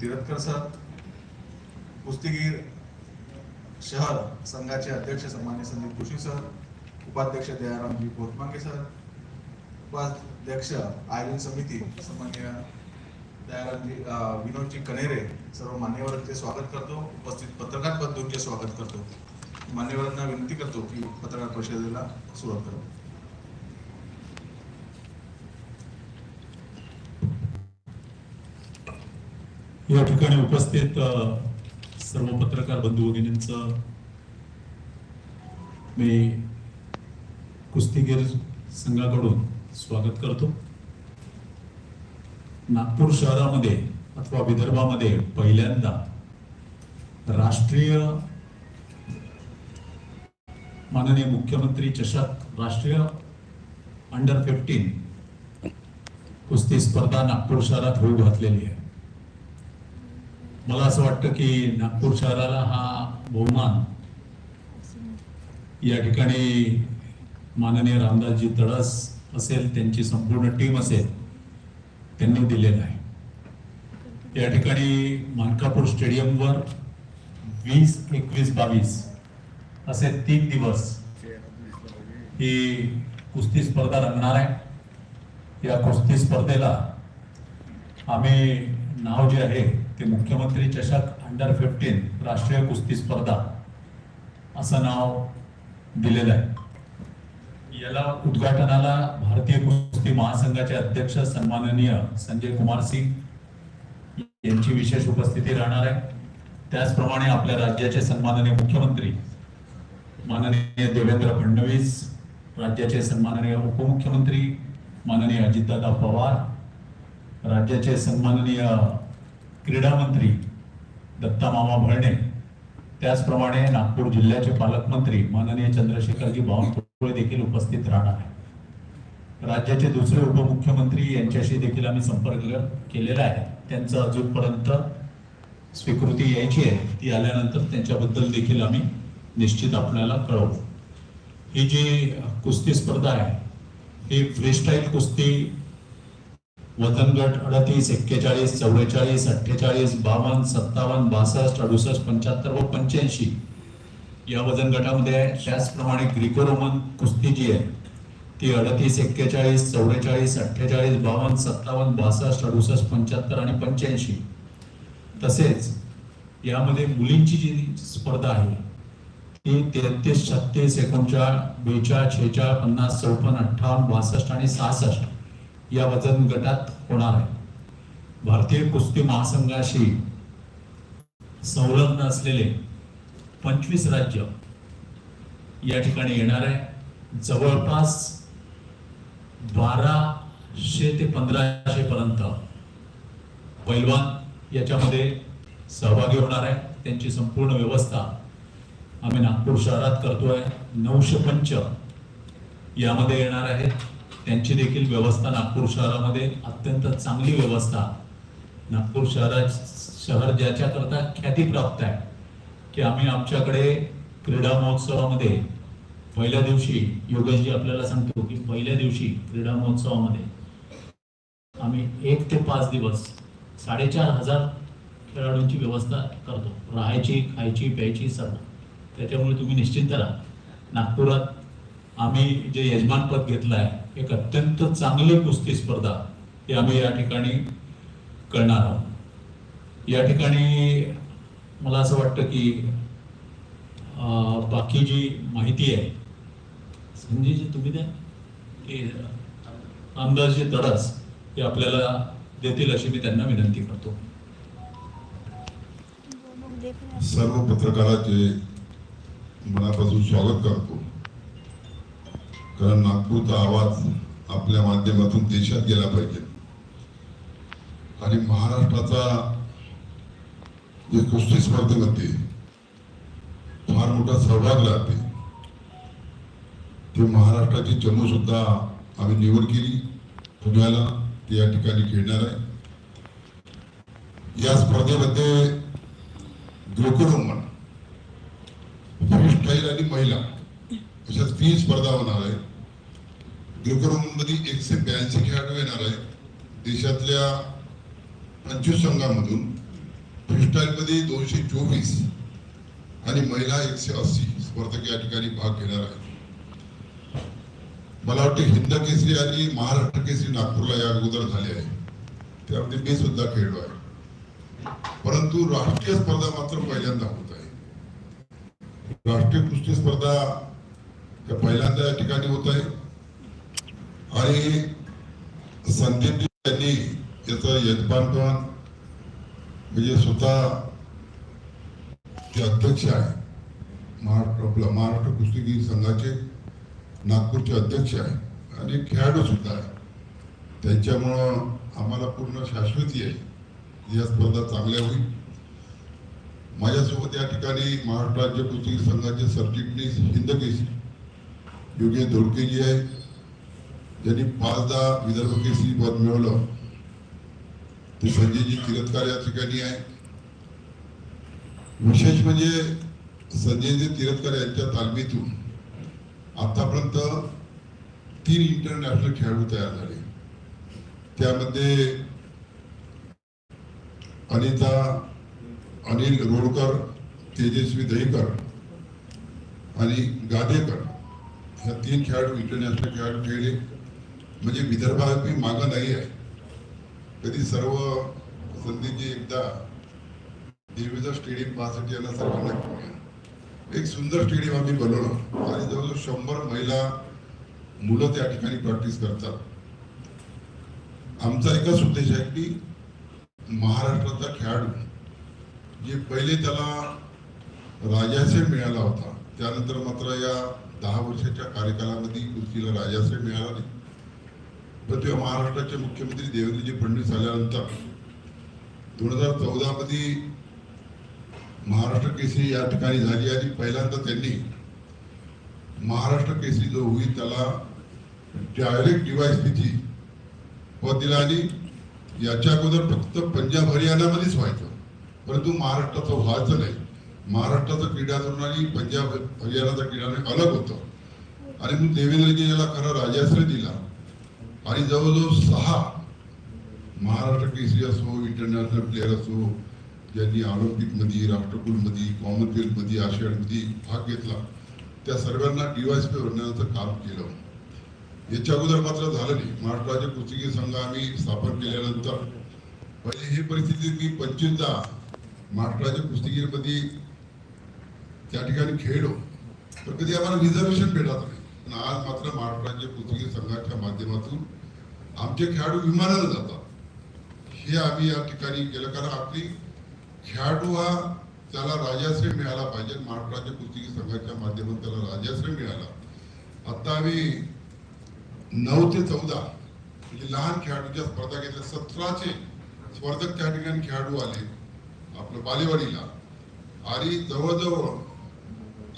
Tirathkar sir कुस्तीगीर शहर संघाचे अध्यक्ष सन्मान्य संदीप जोशी सर उपाध्यक्ष दयारामजी कोतमांगे सर उपाध्यक्ष आयोजन समिती सन्मान्य दयारामजी विनोदजी कनेरे सर्व मान्यवरांचे स्वागत करतो. उपस्थित पत्रकार बंधूंचे स्वागत करतो. मान्यवरांना विनंती करतो की पत्रकार परिषदेला सुरुवात करतो या ठिकाणी उपस्थित सर्व पत्रकार बंधू भगिनींचं मी कुस्तीगीर संघाकडून स्वागत करतो. नागपूर शहरामध्ये अथवा विदर्भामध्ये पहिल्यांदा राष्ट्रीय माननीय मुख्यमंत्री चषक राष्ट्रीय अंडर फिफ्टीन कुस्ती स्पर्धा नागपूर शहरात होऊ घातलेली आहे. मला असं वाटतं की नागपूर शहराला हा बहुमान या ठिकाणी माननीय रामदासजी तडस असेल त्यांची संपूर्ण टीम असेल त्यांनी दिलेला आहे. या ठिकाणी मानकापूर स्टेडियमवर वीस एकवीस बावीस असे तीन दिवस ही कुस्ती स्पर्धा रंगणार आहे. या कुस्ती स्पर्धेला आम्ही नाव जे आहे ते मुख्यमंत्री चषक अंडर फिफ्टीन राष्ट्रीय कुस्ती स्पर्धा. असं नाव दिलेलं आहे. याला उद्घाटनाला भारतीय कुस्ती महासंघाचे अध्यक्ष सन्माननीय संजय कुमार सिंग यांची विशेष उपस्थिती राहणार आहे. त्याचप्रमाणे आपल्या राज्याचे सन्माननीय मुख्यमंत्री माननीय देवेंद्र फडणवीस राज्याचे सन्माननीय उपमुख्यमंत्री माननीय अजितदादा पवार राज्याचे सन्माननीय क्रीडा मंत्री दत्ता मामा भरणे त्याचप्रमाणे नागपूर जिल्ह्याचे पालकमंत्री माननीय चंद्रशेखरजी बावनकुळे देखील उपस्थित राहणार आहे राज्याचे दुसरे उपमुख्यमंत्री यांच्याशी देखील आम्ही संपर्क केलेला आहे. त्यांचं अजूनपर्यंत स्वीकृती यायची आहे. ती आल्यानंतर त्यांच्याबद्दल देखील आम्ही निश्चित आपल्याला कळवू. ही जी कुस्ती स्पर्धा आहे ही फ्रीस्टाईल कुस्ती वतन गट अडतीस एक्केचाळीस चव्वेचाळीस अठ्ठेचाळीस बावन्न सत्तावन्न बासष्ट अडुसष्ट पंच्याहत्तर व पंच्याऐंशी या वजन गटामध्ये त्याचप्रमाणे ग्रीको रोमन कुस्ती जी आहे ती अडतीस एक्केचाळीस चव्वेचाळीस अठ्ठेचाळीस बावन्न सत्तावन्न बासष्ट अडुसष्ट पंच्याहत्तर आणि पंच्याऐंशी. तसेच यामध्ये मुलींची जी स्पर्धा आहे ती तेहतीस छत्तीस एकोणचाळ बेचाळ छेचाळ पन्नास चौपन्न अठ्ठावन्न बासष्ट आणि सहासष्ट या वजन गटात होणार आहे. भारतीय कुस्ती महासंघाशी संलग्न असलेले पंचवीस राज्य या ठिकाणी येणार आहे. जवळपास बाराशे ते पंधराशे पर्यंत पैलवान याच्यामध्ये सहभागी होणार आहे. त्यांची संपूर्ण व्यवस्था आम्ही नागपूर शहरात करतोय. नऊशे पंच यामध्ये येणार आहेत. त्यांची देखील व्यवस्था नागपूर शहरामध्ये अत्यंत चांगली व्यवस्था. नागपूर शहरा शहर ज्याच्याकरता ख्यातीप्राप्त आहे की आम्ही आमच्याकडे क्रीडा महोत्सवामध्ये पहिल्या दिवशी योगेशजी आपल्याला सांगतो की पहिल्या दिवशी क्रीडा महोत्सवामध्ये आम्ही एक ते पाच दिवस साडेचार हजार खेळाडूंची व्यवस्था करतो. राहायची खायची प्यायची सर्व. त्याच्यामुळे तुम्ही निश्चिंत राहा. नागपुरात आम्ही जे यजमानपद घेतलं आहे एक अत्यंत चांगली कुस्ती स्पर्धा ही आम्ही या ठिकाणी करणार आहोत. या ठिकाणी मला असं वाटतं की बाकी जी माहिती आहे संजयजी तुम्ही द्या. की आमदारजी तडस हे आपल्याला देतील अशी मी त्यांना विनंती करतो. सर्व पत्रकाराचे मनापासून स्वागत करतो. कारण नागपूरचा आवाज आपल्या माध्यमातून देशात गेला पाहिजे. आणि महाराष्ट्राचा जे कुस्ती स्पर्धेमध्ये फार मोठा सहभाग राहते ते महाराष्ट्राची चमू सुद्धा आम्ही निवड केली. पुण्याला ते या ठिकाणी खेळणार आहे. या स्पर्धेमध्ये ग्लोकोरोमन फ्री स्टाईल आणि महिला. म्हणजे अशा तीन स्पर्धा होणार आहेत. ग्रेकोरोमनमध्ये एकशे ब्याऐंशी खेळाडू येणार आहे देशातल्या पंचवीस संघामधून फ्रीस्टाईलमध्ये दोनशे चोवीस आणि महिला एकशे अस्सी स्पर्धक या ठिकाणी भाग घेणार आहेत. मला वाटते हिंद केसरी आणि महाराष्ट्र केसरी नागपूरला या अगोदर झाले आहे. त्यामध्ये मी सुद्धा खेळलो आहे. परंतु राष्ट्रीय स्पर्धा मात्र पहिल्यांदा होत आहे. राष्ट्रीय कुस्ती स्पर्धा त्या पहिल्यांदा या ठिकाणी होत आहे. आणि संदीप यांनी याचं यजमानपण म्हणजे स्वतः ते अध्यक्ष आहे महाराष्ट्र आपला महाराष्ट्र कुस्तीगीर संघाचे नागपूरचे अध्यक्ष आहे आणि खेळाडू सुद्धा आहे. त्यांच्यामुळं आम्हाला पूर्ण शाश्वती आहे या स्पर्धा चांगल्या होईल. माझ्यासोबत या ठिकाणी महाराष्ट्र राज्य कुस्तीगीर संघाचे सरचिटणीस हिंदकेसरी योगेश धोडकेजी आहे ज्यांनी पाचदा विदर्भ केसरी पद मिळवलं. ते संजयजी किरतकार या ठिकाणी आहे. विशेष म्हणजे संजयजी तिरतकर यांच्या तालमीतून आतापर्यंत तीन इंटरनॅशनल खेळाडू तयार झाले. त्यामध्ये अनिता अनिल रोडकर तेजस्वी दहीकर आणि गादेकर ह्या तीन खेळाडू इंटरनॅशनल खेळाडू खेळले. म्हणजे विदर्भात मागं नाही आहे. कधी सर्व संधीची एकदा देवीचा स्टेडियम पाहण्यासाठी यांना सर्वांना घेऊन एक सुंदर स्टेडियम आम्ही बनवलं. आणि जवळजवळ शंभर महिला मुलं त्या ठिकाणी प्रॅक्टिस करतात. आमचा एकच उद्देश आहे की महाराष्ट्राचा खेळाडू जे पहिले त्याला राजाचे मिळाला होता त्यानंतर मात्र या दहा वर्षाच्या कार्यकालामध्ये कुर्तीला राजाश्रय मिळाला नाही. पण तेव्हा महाराष्ट्राचे मुख्यमंत्री देवेंद्रजी फडणवीस आल्यानंतर दोन हजार चौदामध्ये महाराष्ट्र केसरी या ठिकाणी झाली आणि पहिल्यांदा त्यांनी महाराष्ट्र केसरी जो होईल त्याला डायरेक्ट डिवाइस दिली पद दिला आणि याच्या अगोदर फक्त पंजाब हरियाणामध्येच व्हायचं. परंतु महाराष्ट्राचं व्हायचं नाही. महाराष्ट्राचं क्रीडा धोरण आणि पंजाब हरियाणाचं क्रीडा अलग होतं. आणि मग देवेंद्रजी याला खरं राजाश्रय दिला. आणि जवळजवळ सहा महाराष्ट्र केसरी असो इंटरनॅशनल प्लेअर असो ज्यांनी ऑलिम्पिकमध्ये राष्ट्रकुलमध्ये कॉमनवेल्थमध्ये आशियाडमध्ये भाग घेतला त्या सर्वांना डीवायसपी बनण्याचं काम केलं. याच्या अगोदर मात्र झालं नाही. महाराष्ट्र राज्य कुस्तीगीर संघ आम्ही स्थापन केल्यानंतर पहिले ही परिस्थिती मी पंचवीसदा महाराष्ट्र राज्य कुस्तीगीरमध्ये त्या ठिकाणी खेळलो तर कधी आम्हाला रिझर्वेशन भेटत नाही. पण आज मात्र महाराष्ट्र राज्य संघाच्या माध्यमातून आमचे खेळाडू विमानानं जातात. हे आम्ही या ठिकाणी केलं. कारण आपली खेळाडू हा त्याला राजाश्रय मिळाला पाहिजे. महाराष्ट्र राज्य संघाच्या माध्यमातून त्याला राजाश्रय मिळाला. आता आम्ही नऊ ते चौदा म्हणजे लहान खेळाडूच्या स्पर्धा घेतल्या. सतराचे स्पर्धक त्या ठिकाणी खेळाडू आले. आपलं बालेवाडीला. आणि जवळजवळ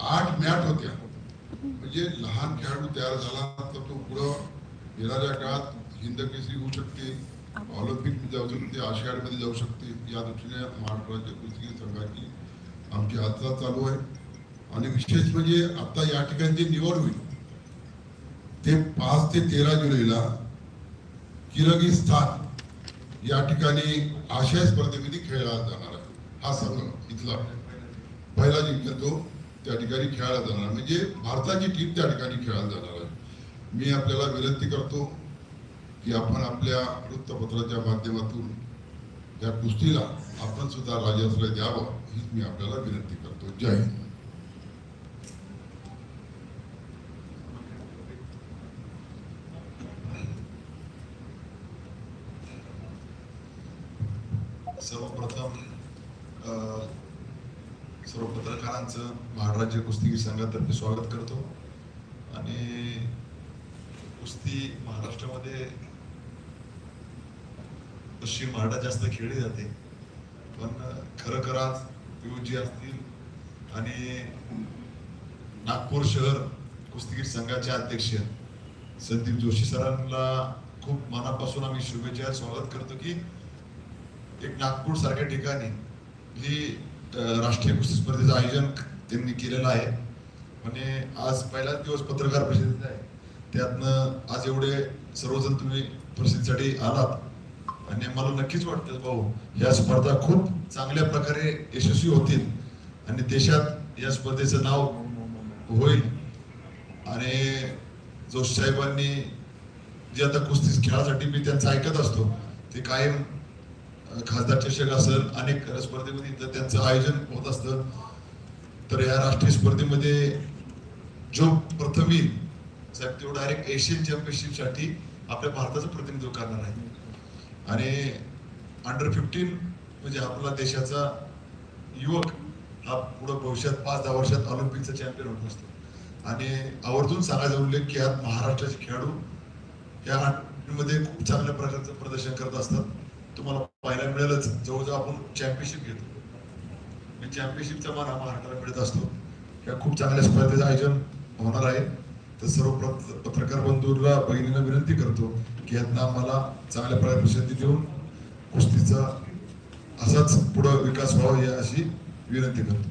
आठ मॅच होत्या. म्हणजे लहान खेळाडू तयार झाला तर तो पुढं येणाऱ्या काळात हिंद केसरी होऊ शकते ऑलिम्पिकमध्ये जाऊ शकते आशियाडमध्ये जाऊ शकते या दृष्टीने महाराष्ट्र राज्य कुस्ती संघाची आमची हालचाल चालू आहे. आणि विशेष म्हणजे आता या ठिकाणी जी निवड होईल ते पाच ते तेरा जुलैला किर्गिस्तान या ठिकाणी आशिया स्पर्धेमध्ये खेळला जाणार आहे. हा संघ इथला. पहिला जिंकला तो त्या ठिकाणी खेळायला जाणार. म्हणजे भारताची टीम त्या ठिकाणी खेळायला जाणार आहे. मी आपल्याला विनंती करतो की आपण आपल्या वृत्तपत्राच्या माध्यमातून या कुस्तीला आपण सुद्धा राजाश्रय द्यावं हीच मी आपल्याला विनंती करतो. जय हिंद. सर्वप्रथम सर्व पत्रकारांचं महाराष्ट्र कुस्तीगीर संघातर्फे स्वागत करतो. आणि कुस्ती महाराष्ट्रामध्ये पश्चिम महाराष्ट्रात जास्त खेळली जाते. पण खरं खराच युजी असतील आणि नागपूर शहर कुस्तीगीर संघाचे अध्यक्ष संदीप जोशी सरांना खूप मनापासून आम्ही शुभेच्छा स्वागत करतो की एक नागपूर सारख्या ठिकाणी ही राष्ट्रीय कुस्ती स्पर्धेचं आयोजन त्यांनी केलेलं आहे. म्हणजे आज पहिलाच दिवस पत्रकार परिषदेचा आहे. त्यातनं आज एवढे सर्वजण तुम्ही परिषदेसाठी आलात. आणि मला नक्कीच वाटतं भाऊ या स्पर्धा खूप चांगल्या प्रकारे यशस्वी होतील. आणि देशात या स्पर्धेचं नाव होईल. आणि जोश साहेबांनी जे आता कुस्ती खेळासाठी मी त्यांचं ऐकत असतो ते कायम खासदार चषक असेल अनेक स्पर्धेमध्ये त्यांचं आयोजन होत असतं. तर या राष्ट्रीय स्पर्धेमध्ये जो प्रथम येईल साहेब तो डायरेक्ट एशियन चॅम्पियनशिपसाठी आपल्या भारताचं प्रतिनिधित्व करणार आहे. आणि अंडर फिफ्टीन म्हणजे आपला देशाचा युवक हा पुढे भविष्यात पाच दहा वर्षात ऑलिम्पिकचा चॅम्पियन होत असतो. आणि आवर्जून सांगायचा उल्लेख की आज महाराष्ट्राचे खेळाडू या मध्ये खूप चांगल्या प्रकारचं प्रदर्शन करत असतात. तुम्हाला पाहायला मिळेलच. जवळजवळ आपण चॅम्पियनशिप घेतो. चॅम्पियनशिपचा मान महाराष्ट्राला मिळत असतो. या खूप चांगल्या स्पर्धेचं आयोजन होणार आहे. तर सर्व पत्र- पत्रकार बंधूंना बहिणीला विनंती करतो की यांना आम्हाला चांगल्या प्रकारे प्रसिद्धी देऊन कुस्तीचा असाच पुढं विकास व्हावा या अशी विनंती करतो.